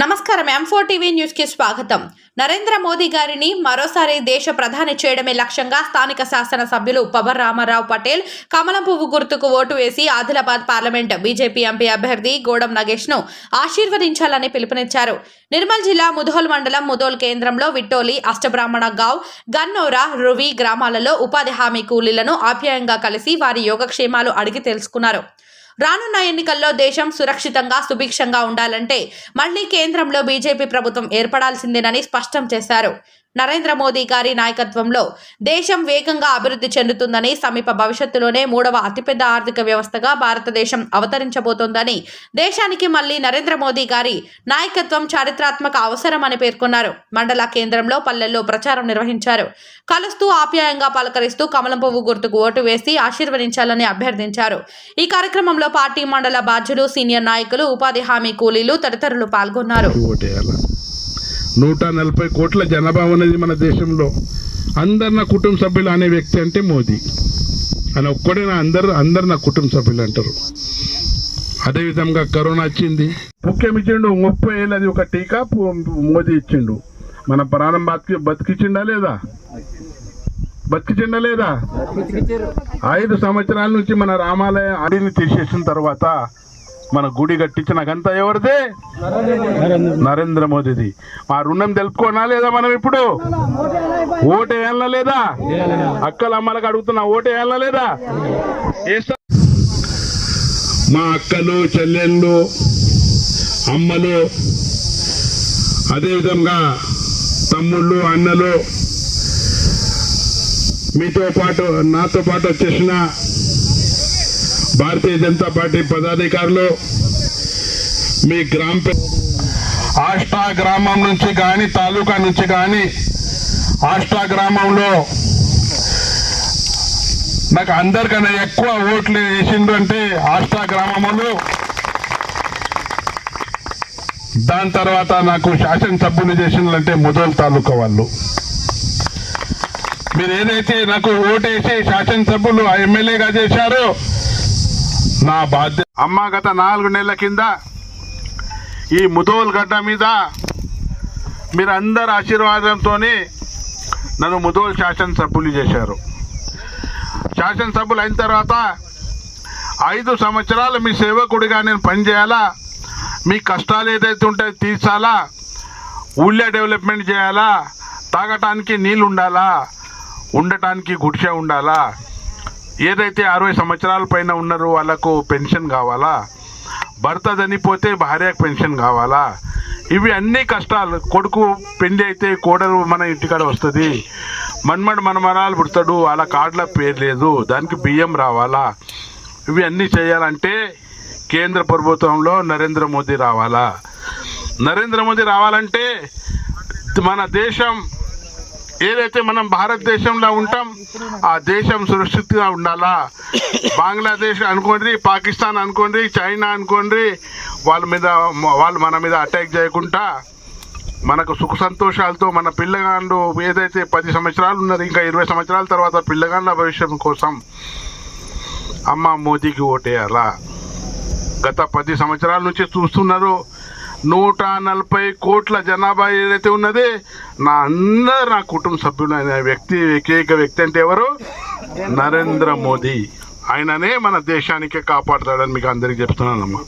నమస్కారం M four TV న్యూస్కి స్వాగతం. నరేంద్ర మోదీ గారిని మరోసారి దేశ ప్రధాని చేయడమే లక్ష్యంగా స్థానిక శాసన సభ్యులు పవర్ రామారావు పటేల్ కమలం పువ్వు గుర్తుకు ఓటు వేసి ఆదిలాబాద్ పార్లమెంట్ బీజేపీ ఎంపీ అభ్యర్థి గోడం నగేష్ను ఆశీర్వదించాలని పిలుపునిచ్చారు. నిర్మల్ జిల్లా ముధోల్ మండలం ముధోల్ కేంద్రంలో విట్టోలి అష్టబ్రాహ్మణ గావ్ గన్నోరా రువి గ్రామాలలో ఉపాధి హామీ కూలీలను ఆప్యాయంగా కలిసి వారి యోగక్షేమాలు అడిగి తెలుసుకున్నారు. రానున్న ఎన్నికల్లో దేశం సురక్షితంగా సుభిక్షంగా ఉండాలంటే మళ్ళీ కేంద్రంలో బీజేపీ ప్రభుత్వం ఏర్పడాల్సిందేనని స్పష్టం చేశారు. నరేంద్ర మోదీ గారి నాయకత్వంలో దేశం వేగంగా అభివృద్ధి చెందుతుందని సమీప భవిష్యత్తులోనే మూడవ అతిపెద్ద ఆర్థిక వ్యవస్థగా భారతదేశం అవతరించబోతోందని దేశానికి మళ్ళీ నరేంద్ర మోదీ గారి నాయకత్వం చారిత్రాత్మక అవసరమని పేర్కొన్నారు. మండల కేంద్రంలో పల్లెల్లో ప్రచారం నిర్వహించారు. కలుస్తూ ఆప్యాయంగా పలకరిస్తూ కమలం పువ్వు గుర్తుకు ఓటు వేసి ఆశీర్వదించాలని అభ్యర్థించారు. ఈ కార్యక్రమంలో పార్టీ మండల బాధ్యులు సీనియర్ నాయకులు ఉపాధి హామీ కూలీలు తదితరులు పాల్గొన్నారు. నూట నలభై కోట్ల జనాభా ఉన్నది మన దేశంలో. అందరు నా కుటుంబ సభ్యులు అనే వ్యక్తి అంటే మోదీ. అని ఒక్కడే నా అందరు అందరు నా కుటుంబ సభ్యులు అంటారు. అదేవిధంగా కరోనా వచ్చింది. ముఖ్యం ఇచ్చిండు ముప్పై ఏళ్ళది ఒక టీకా పు- మోదీ ఇచ్చిండు. మన ప్రాణం బతికి బతికిచ్చిండా లేదా? బతికిచ్చిండా లేదా? ఐదు సంవత్సరాల నుంచి మన రామాలయ అడిని తీసేసిన తర్వాత మన గుడి కట్టించిన గంతా ఎవరిదే? నరేంద్ర మోదీది. ఆ రుణం తెలుపుకోనా లేదా మనం ఇప్పుడు? ఓటే లేదా? అక్కల అమ్మలకు అడుగుతున్నా ఓటే లేదా? మా అక్కలు చెల్లెళ్ళు అమ్మలు అదేవిధంగా తమ్ముళ్ళు అన్నలు మీతో పాటు నాతో పాటు వచ్చేసిన భారతీయ జనతా పార్టీ పదాధికారులు మీ గ్రామ ఆష్టా గ్రామం నుంచి కానీ తాలూకా నుంచి కానీ ఆష్టా గ్రామంలో నాకు అందరికన్నా ఎక్కువ ఓట్లు వేసిండు అంటే ఆష్టా గ్రామంలో దాని తర్వాత నాకు శాసనసభ్యులు చేసిందంటే ముదోల్ తాలూకా వాళ్ళు. మీరు ఏదైతే నాకు ఓటేసి శాసనసభ్యులు ఎమ్మెల్యేగా చేశారో నా బాధ్యత. అమ్మ గత నాలుగు నెలల కింద ఈ ముదోల్ గడ్డ మీద మీరు అందరు ఆశీర్వాదంతో నన్ను ముదోల్ శాసనసభ్యులు చేశారు. శాసనసభ్యులు అయిన తర్వాత ఐదు సంవత్సరాలు మీ సేవకుడిగా నేను పనిచేయాలా? మీ కష్టాలు ఏదైతే ఉంటాయో తీర్చాలా? ఊళ్ళో డెవలప్మెంట్ చేయాలా? తాగటానికి నీళ్ళు ఉండాలా? ఉండటానికి గుడిసె ఉండాలా? ఏదైతే అరవై సంవత్సరాల పైన ఉన్నారో వాళ్ళకు పెన్షన్ కావాలా? భర్త చనిపోతే భార్యకు పెన్షన్ కావాలా? ఇవి అన్ని కష్టాలు. కొడుకు పెళ్ళి అయితే కోడలు మన ఇంటికాడ వస్తుంది. మన్మడు మనమరాలు పుడతాడు. వాళ్ళ కార్డుల పేరు లేదు. దానికి బియ్యం రావాలా? ఇవి అన్నీ చేయాలంటే కేంద్ర ప్రభుత్వంలో నరేంద్ర మోదీ రావాలా? నరేంద్ర మోదీ రావాలంటే మన దేశం ఏదైతే మనం భారతదేశంలో ఉంటాం ఆ దేశం సురక్షితంగా ఉండాలా? బంగ్లాదేశ్ అనుకోండి పాకిస్తాన్ అనుకోండి చైనా అనుకోండి వాళ్ళ మీద వాళ్ళు మన మీద అటాక్ చేయకుండా మనకు సుఖ సంతోషాలతో మన పిల్లగాళ్ళు ఏదైతే పది సంవత్సరాలు ఉన్నారు ఇంకా ఇరవై సంవత్సరాల తర్వాత పిల్లగాళ్ళ భవిష్యం కోసం అమ్మ మోదీకి ఓటేయాలా? గత పది సంవత్సరాల నుంచి చూస్తున్నారు నూట నలభై కోట్ల జనాభా ఏదైతే ఉన్నది నా అందరు నా కుటుంబ సభ్యులు వ్యక్తి ఏకైక వ్యక్తి అంటే ఎవరు? నరేంద్ర మోదీ. ఆయననే మన దేశానికే కాపాడుతాడని మీకు అందరికి చెప్తున్నానమ్మా.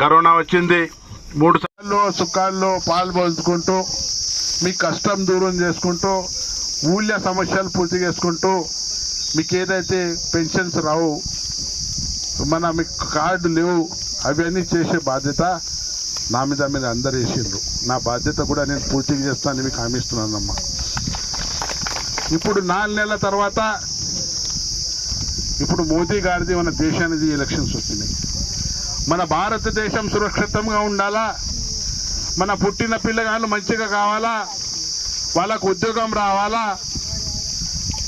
కరోనా వచ్చింది. మూడు సార్లు సుఖాల్లో పాలు పంచుకుంటూ మీ కష్టం దూరం చేసుకుంటూ ఊళ్ళ సమస్యలు పూర్తి చేసుకుంటూ మీకు ఏదైతే పెన్షన్స్ రావు మన మీకు కార్డు లేవు అవన్నీ చేసే బాధ్యత నా మీద మీద అందరు వేసిండ్రు. నా బాధ్యత కూడా నేను పూర్తిగా చేస్తానని మీకు హామీ ఇస్తున్నానమ్మా. ఇప్పుడు నాలుగు నెలల తర్వాత ఇప్పుడు మోదీ గారిది మన దేశానికి ఎలక్షన్స్ వచ్చినాయి. మన భారతదేశం సురక్షితంగా ఉండాలా? మన పుట్టిన పిల్లగాళ్ళు మంచిగా కావాలా? వాళ్ళకు ఉద్యోగం రావాలా?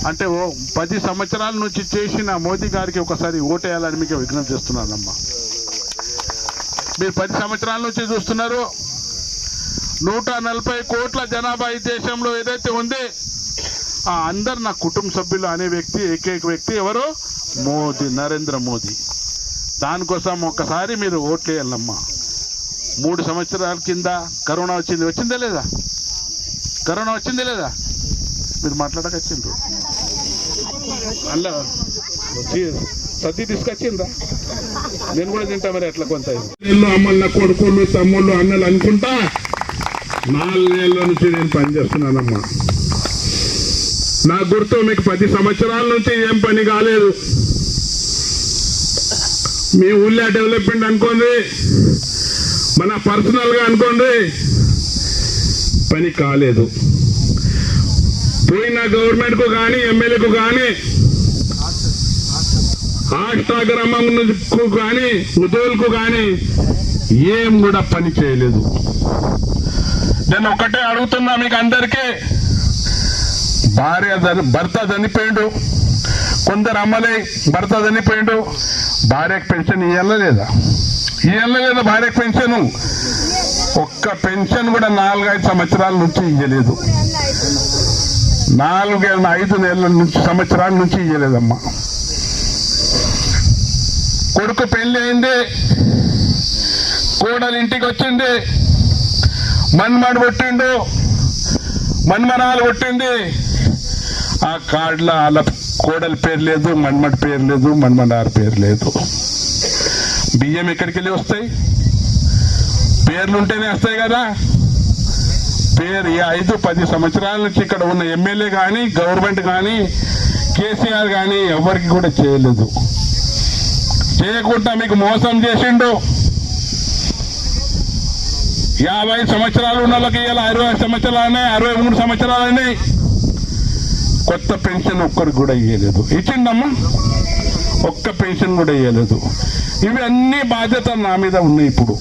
అంటే ఓ పది సంవత్సరాల నుంచి చేసిన మోదీ గారికి ఒకసారి ఓటేయాలని మీకు విజ్ఞప్తి చేస్తున్నానమ్మా. మీరు పది సంవత్సరాల నుంచి చూస్తున్నారు. నూట నలభై కోట్ల జనాభా ఈ దేశంలో ఏదైతే ఉంది ఆ అందరు నా కుటుంబ సభ్యులు అనే వ్యక్తి ఏకైక వ్యక్తి ఎవరు? మోదీ నరేంద్ర మోదీ. దానికోసం ఒక్కసారి మీరు ఓట్లు వేయాలమ్మా. మూడు సంవత్సరాల కింద కరోనా వచ్చింది వచ్చిందా లేదా? కరోనా వచ్చిందే లేదా? మీరు మాట్లాడకొచ్చిండ్రు. అలా సతీ తీసుకొచ్చిందా నేను కూడా తింటా మరి ఎట్లా కొంత ఇల్లు అమ్మల కొడుకులు తమ్ముళ్ళు అన్నలు అనుకుంటా? నాలుగేళ్ళ నుంచి నేను పనిచేస్తున్నానమ్మా నా గుర్తు మీకు పది సంవత్సరాల నుంచి ఏం పని కాలేదు. మీ ఊళ్ళో డెవలప్మెంట్ అనుకోండి మన పర్సనల్గా అనుకోండి పని కాలేదు. పోయిన గవర్నమెంట్కు కానీ ఎమ్మెల్యేకు కానీ ఆష్టాగ్రామం కానీ ఉదోల్కు కానీ ఏం కూడా పని చేయలేదు. నేను ఒకటే అడుగుతున్నా మీకు అందరికీ. భార్య భర్త చనిపోయిండు. కొందరు అమ్మలే భర్త చనిపోయిండు. భార్యకు పెన్షన్ ఇవ్వాల లేదా? ఇవ్వాల లేదా భార్యకు పెన్షన్? ఒక్క పెన్షన్ కూడా నాలుగైదు సంవత్సరాల నుంచి ఇవ్వలేదు నాలుగు ఐదు నెలల నుంచి సంవత్సరాల నుంచి ఇవ్వలేదమ్మా కొడుకు పెళ్ళి అయింది కోడలు ఇంటికి వచ్చింది మన్మడు కొట్టిండు మన్మనాలు కొట్టింది ఆ కార్డులో వాళ్ళ కోడలి పేరు లేదు మన్మడి పేరు లేదు మన్మనార్ పేరు లేదు. బియ్యం ఎక్కడికి వెళ్ళి వస్తాయి? పేర్లు ఉంటేనే వస్తాయి కదా. పేరు ఈ ఐదు పది సంవత్సరాల నుంచి ఇక్కడ ఉన్న ఎమ్మెల్యే కానీ గవర్నమెంట్ కానీ కేసీఆర్ కానీ ఎవరికి కూడా చేయలేదు. చేయకుండా మీకు మోసం చేసిండు. యాభై సంవత్సరాలు ఉన్న వాళ్ళకి ఇలా అరవై సంవత్సరాలనే అరవై మూడు సంవత్సరాలని కొత్త పెన్షన్ ఒక్కరికి కూడా ఇవ్వలేదు ఇచ్చిండమ్మా. ఒక్క పెన్షన్ కూడా ఇవ్వలేదు ఇవన్నీ బాధ్యతలు బాధ్యత నా మీద ఉన్నాయి ఇప్పుడు.